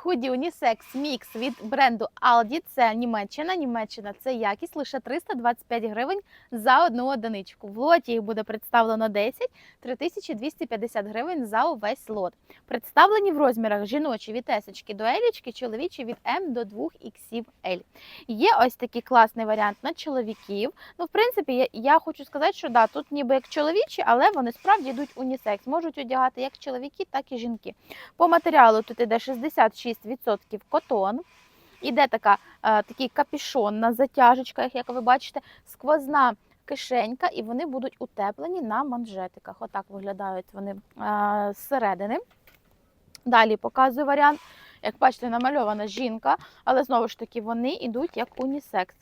Худі Унісекс Мікс від бренду Aldi. Це Німеччина. Німеччина це якість лише 325 гривень за одну одиничку. В лоті їх буде представлено 10, 3250 гривень за увесь лот. Представлені в розмірах жіночі від есочки до елічки, чоловічі від М до 2 XL. Є ось такий класний варіант на чоловіків. Ну, в принципі, я хочу сказати, що да, тут ніби як чоловічі, але вони справді йдуть унісекс. Можуть одягати як чоловіки, так і жінки. По матеріалу тут іде 66% котон. Іде така, е, такий капішон на затяжечках, як ви бачите, сквозна кишенька, і вони будуть утеплені на манжетиках. Отак виглядають вони е, зсередини. Далі показую варіант. Як бачите, намальована жінка, але знову ж таки вони йдуть як унісекс.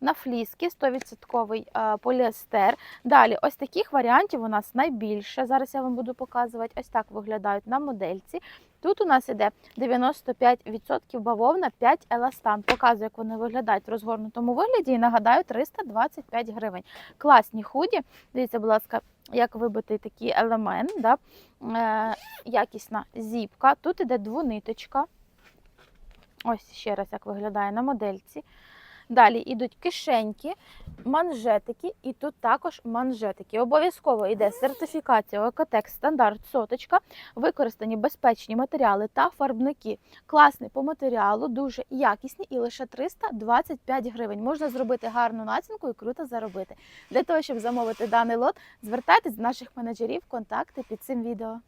На фліски 100% е, поліестер. Далі, ось таких варіантів у нас найбільше. Зараз я вам буду показувати. Ось так виглядають на модельці. Тут у нас іде 95% бавовна, 5 еластан. Показую, як вони виглядають в розгорнутому вигляді. І нагадаю, 325 гривень. Класні худі. Дивіться, будь ласка, як вибитий такий елемент. Да? Е, якісна зіпка. Тут іде двониточка. Ось ще раз, як виглядає на модельці. Далі йдуть кишеньки, манжетики, і тут також манжетики. Обов'язково йде сертифікація Екотек стандарт соточка, використані безпечні матеріали та фарбники. Класний по матеріалу, дуже якісні і лише 325 гривень. Можна зробити гарну націнку і круто заробити. Для того, щоб замовити даний лот, звертайтесь до наших менеджерів, контакти під цим відео.